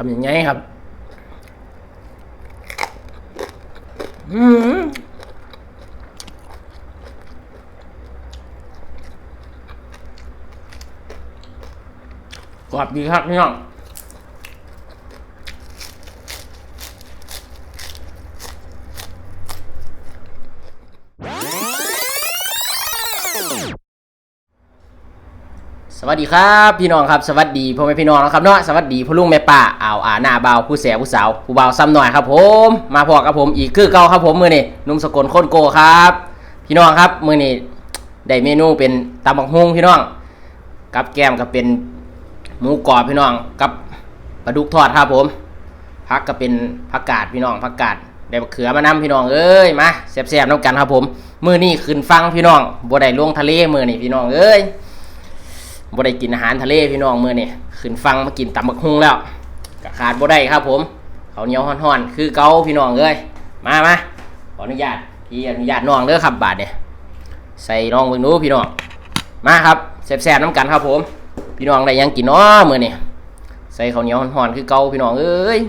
คำยังไงครับ อืมกรอบดีครับพี่น้อง วัสดีครับพี่น้องครับสวัสดีพ่อแม่พี่น้องนะครับเนาะสวัสดีพ่อลุงแม่ป้าเอาวอาหน้าเบาผู้แสบผู้สาวผู้เบาซ้ำหน่อยครับผม มาพอกับผมอีกคือเก่าครับผมมือนี่นุ่มสกลคนโกครับ พี่น้องครับมือนี่ได้เมนูเป็นตำบักฮุงพี่น้อง กับแกมก็เป็นหมูกรอบพี่น้องกับปลาดุกทอดครับผมผักก็เป็นผักกาดพี่น้องผักกาดได้เขือมานำพี่น้องเอ้ยมาแซ่บๆน้ำกันครับผมมือนี่ขึ้นฟังพี่น้องบ่ได้ลงทะเลมือนี่พี่น้องเอ้ย บ่ได้กินอาหารทะเลพี่น้องมื้อนี่ขึ้นฟังมากินตำบักฮุงแล้วก็ขาดบ่ได้ครับ ผมเขาเหนียวฮ้อนๆคือเกาพี่น้องเอ้ยมามาขออนุญาตพี่อนุญาตน้องเด้อครับบาดเนี่ยใส่น้องเบิ่งดูพี่น้องมาครับแซ่บๆน้ำกันครับ ผม พี่น้องได้ยังกินเนาะมื้อนี่ใส่ข้าวเหนียวฮ้อนๆคือเกาพี่น้องเอ้ย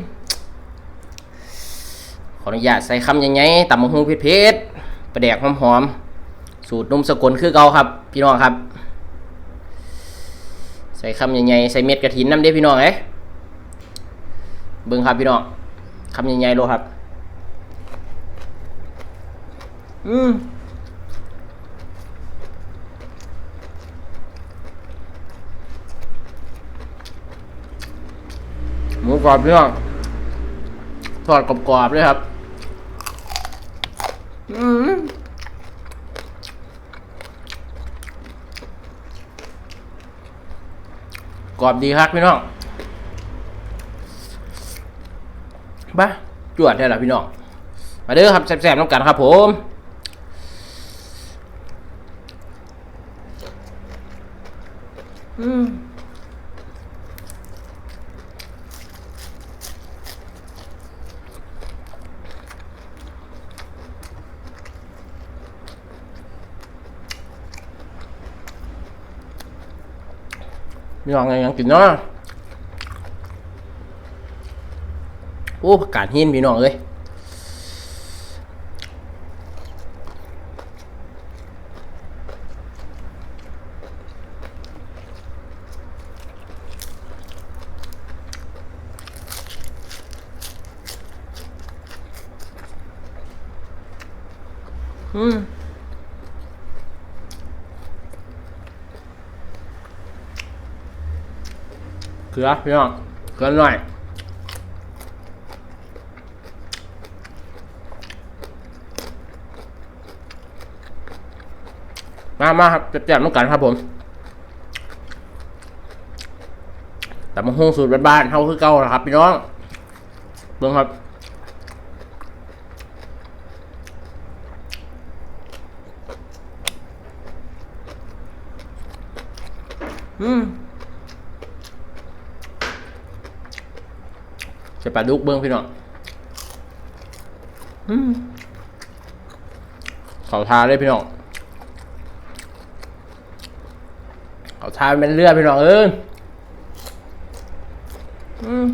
ขออนุญาตใส่คำยังไงตำบักฮุงเผ็ดๆประแดกหอมๆสูตรนุ่มสกลคือเกาครับ พี่น้องครับ ใส่คำใหญ่ๆใส่เม็ดกระถินน้ำเด้พี่น้องเอ้ยเบิ่งครับพี่น้องคำใหญ่ๆโลครับ อืมหมูกรอบพี่น้องทอดกรอบๆเลยครับ อืม กรอบดีครับพี่น้องบ้าจวดได้หรอพี่น้อง มาเด้อครับแซ่บๆน้ำกันครับผมอืม พี่น้องไงยังกินเนาะโอ้ผักกาดหินพี่น้องเลยอืม ขือพี่น้องเกลือหน่อยมามาครับจะแจกน้ำกันครับผมแต่มาห้องสูตรบ้านๆเท่าคือเก่านะครับพี่น้องเบิ่งครับอืม จะปลาดุกเบิ้งพี่น้องอืมเขาทาเลยพี่น้องเขาทานเป็นเลือดพี่น้องเอ้ยอืม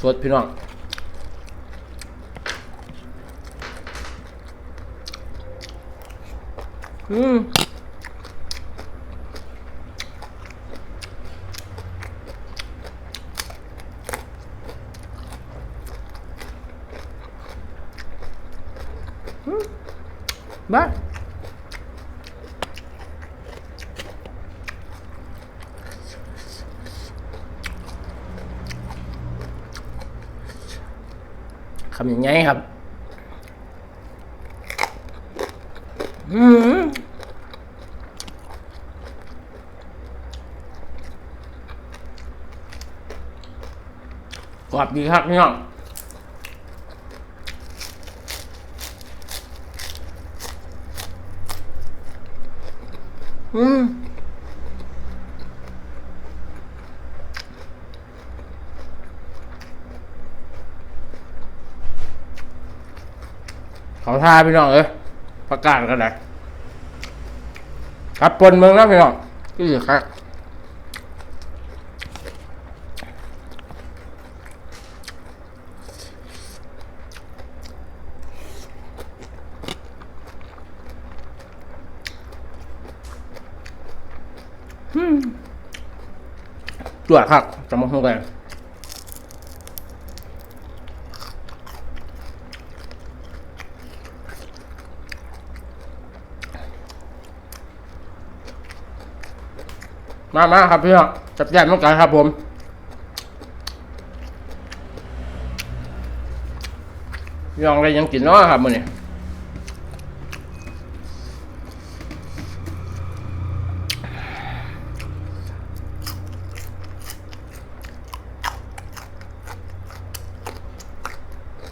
สดพี่น้องอืมบ้า คำอย่างไงครับ อืมกรอบดีครับพี่น้องอืม ทาพี่น้องเอ้ยประกาศกันเลยครับปนเมืองนะพี่น้องที่ครับตรวจครับจะมาพูดกัน มามาครับพี่น้องจับแจงต้องการครับผมยองอะไรยังกินเนาะครับมื้อนี้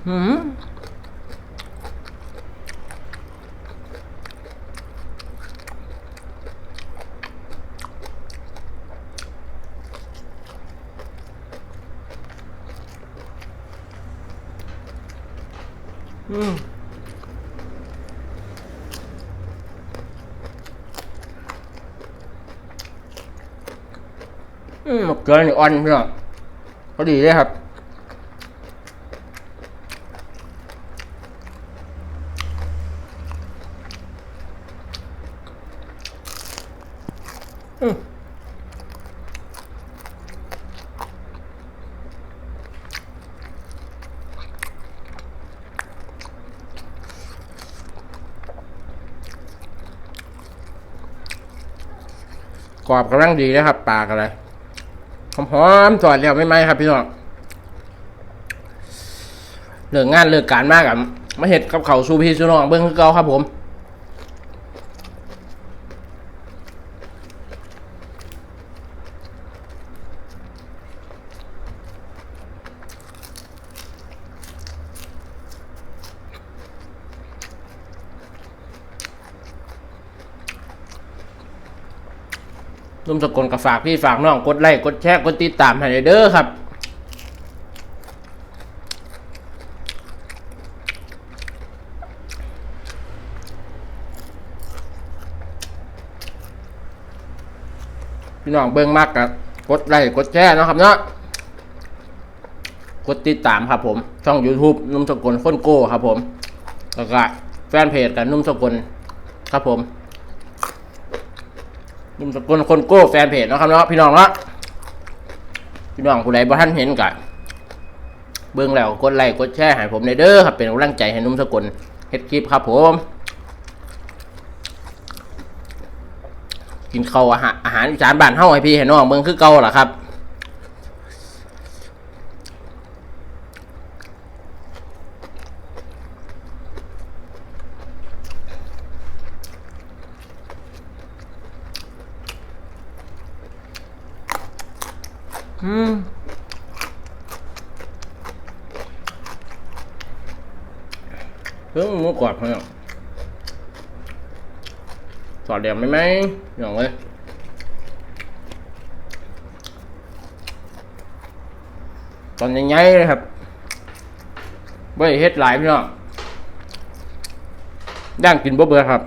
อืม อืมอืมเกลือนี่อ่อนพี่น้องพอดีเลยครับอืม กรอบกำลังดีนะครับปลากอะไรหอมๆจอดแล้วไม่ไหมครับพี่น้องเลิกงานเลิกการมากกับมาเห็ดกับเขาซูพีซูน้องเบิ้งคือเก่าครับผม นุ่มสกลกับฝากพี่ฝากน้องกดไลค์กดแชร์กดติดตามให้เด้อครับพี่น้องเบิ่งมากกับกดไลค์กดแชร์นะครับเนาะกดติดตามครับผม ช่อง YouTube นุ่มสกลค้นโก้ครับผมแล้วก็แฟนเพจกับนุ่มสกลครับผม นุ่มสกุลคนโก้แฟนเพจนะครับเนาะพี่น้องเนาะพี่น้องผู้ใดบ่ท่านเห็นกันเบื้องแล้วกดไลค์กดแชร์ให้ผมในเด้อครับเป็นกำลังใจให้นุ่มสกุลเฮ็ดคลิปครับผม กินข้าวอาหารอาหารอีสานบ้านเฮาให้พี่ให้น้องเบิ่งคือเก่าล่ะครับ อืมเพิ่งหมูกรอบเพื่อน สอดเดียมไหมไหมอย่างเลยตอนยังไงเลยครับไม่ได้เฮ็ดหลายพี่น้องย่างกินบ่เบื่อครับ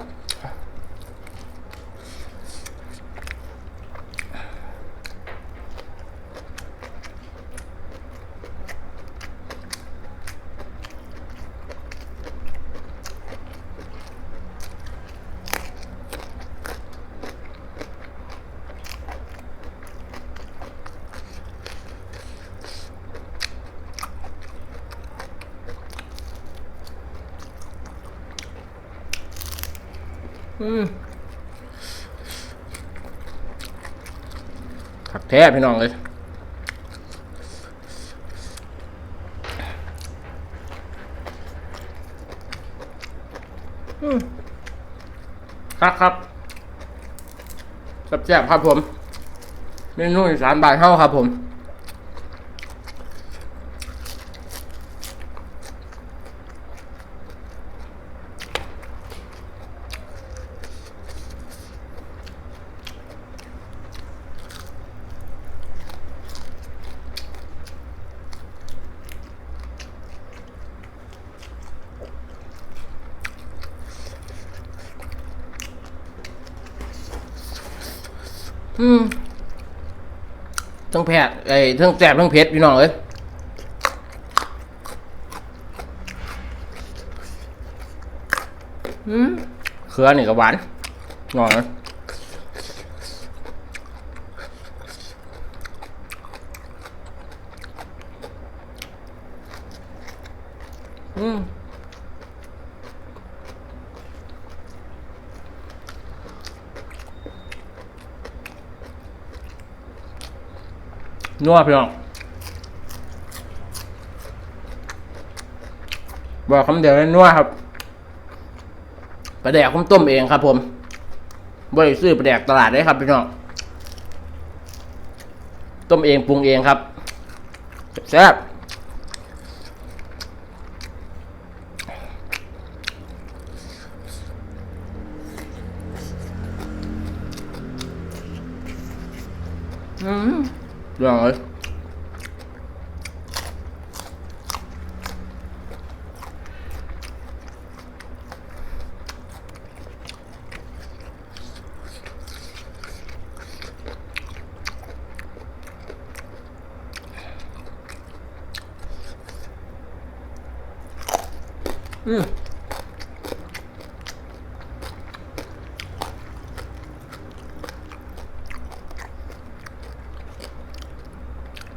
ผักแท้พี่น้องเลยอืมครับครับแซ่บๆครับผมเมนูอีสานบานเฮาครับผม อืมทั้งแพทย์ไอ้ทั้งแสบทั้งเผ็ดพี่น้องเอ้ยอืมเครือนี่ก็หวานหน่อยนะอืม นัวพี่น้องบอกคำเดียวเลยนัวครับปลาแดกผมต้มเองครับ ผมบ่ได้ซื้อปลาแดกตลาดได้ครับพี่น้องต้มเองปรุงเองครับแซ่บอืม เรื่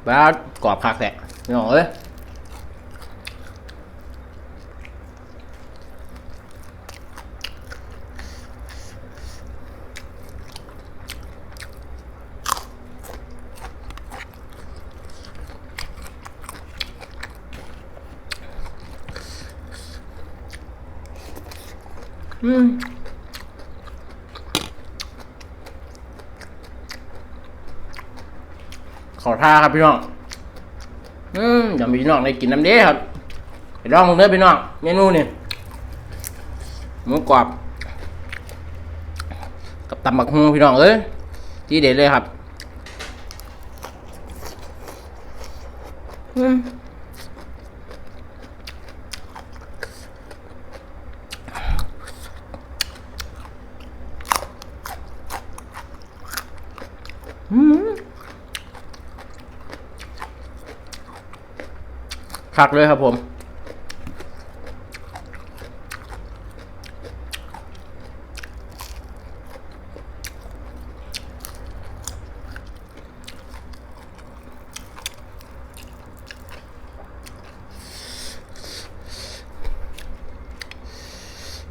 บ้ากรอบคักแหละพี่น้อเอ้ยอืม ขอท่าครับพี่น้อง อืมอย่ามีพี่น้องได้กินน้ำเด้ครับไปลองมึงเด้อพี่น้องเมนูนี่หมูกรอบ กับตำบักฮุงพี่น้องเอ้ยที่เด็ดเลยครับอืมอืม คักเลยครับผม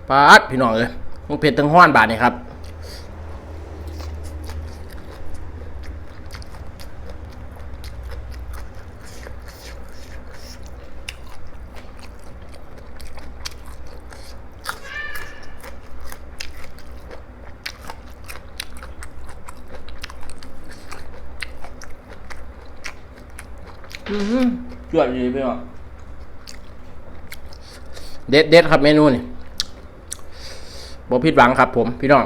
ปาดพี่น้องเลยต้องเผ็ดทั้งห้อนบาทนี่ครับ อือหือ จวดดีพี่น้องเด็ดเด็ดครับเมนูนี่บ่ผิดหวังครับผมพี่น้อง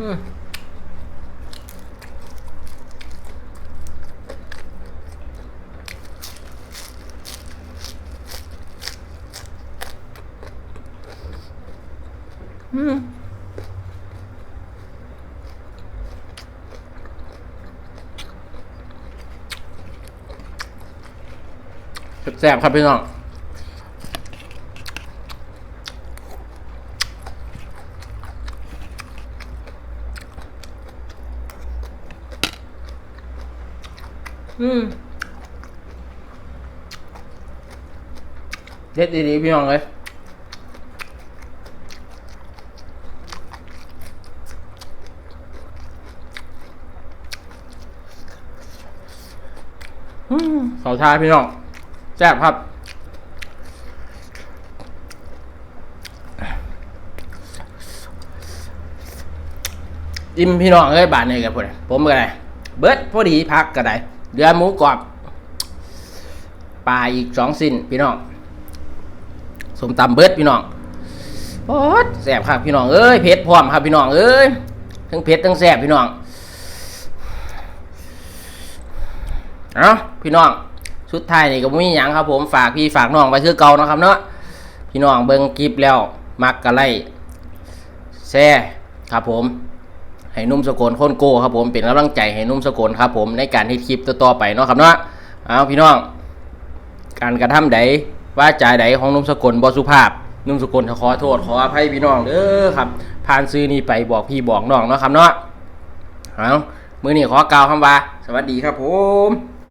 อืมอืมแซ่บครับพี่น้อง เด็ดดีๆพี่น้องเลยสาวชาพี่น้องแซ่บครับอิ่มพี่น้องเลยบาทนี่กับผมผมก็ได้เบิร์ดพอดีพักก็ได้ เดือหมูกรอบปลาอีกสองสิ้นพี่น้องสมตำเบิดพี่น้องโอ๊ดแสบครับพี่น้องเอ้ยเผ็ดพร้อมครับพี่น้องเอ้ยทั้งเผ็ดทั้งแสบพี่น้องเอาพี่น้องสุดท้ายนี่ก็บ่มีหยังครับผมฝากพี่ฝากน้องไปคือเก่านะครับเนาะพี่น้องเบิ่งคลิปแล้วมักกะไลค์แชร์ครับผม ให้นุ่มสกลคนโก้ครับผมเป็นกำลังใจให้นุ่มสกลครับผมในการที่คลิปต่อๆไปเนาะครับเนาะเอาพี่น้อง การกระทำใดว่าจาใดของนุ่มสกลบอสุภาพ นุ่มสกลขอโทษขออภัยพี่น้องเด้อครับผ่านซื้อนี่ไปบอกพี่บอกน้องเนาะครับเนาะเอามือนี่ขอกล่าวคำว่า สวัสดีครับผม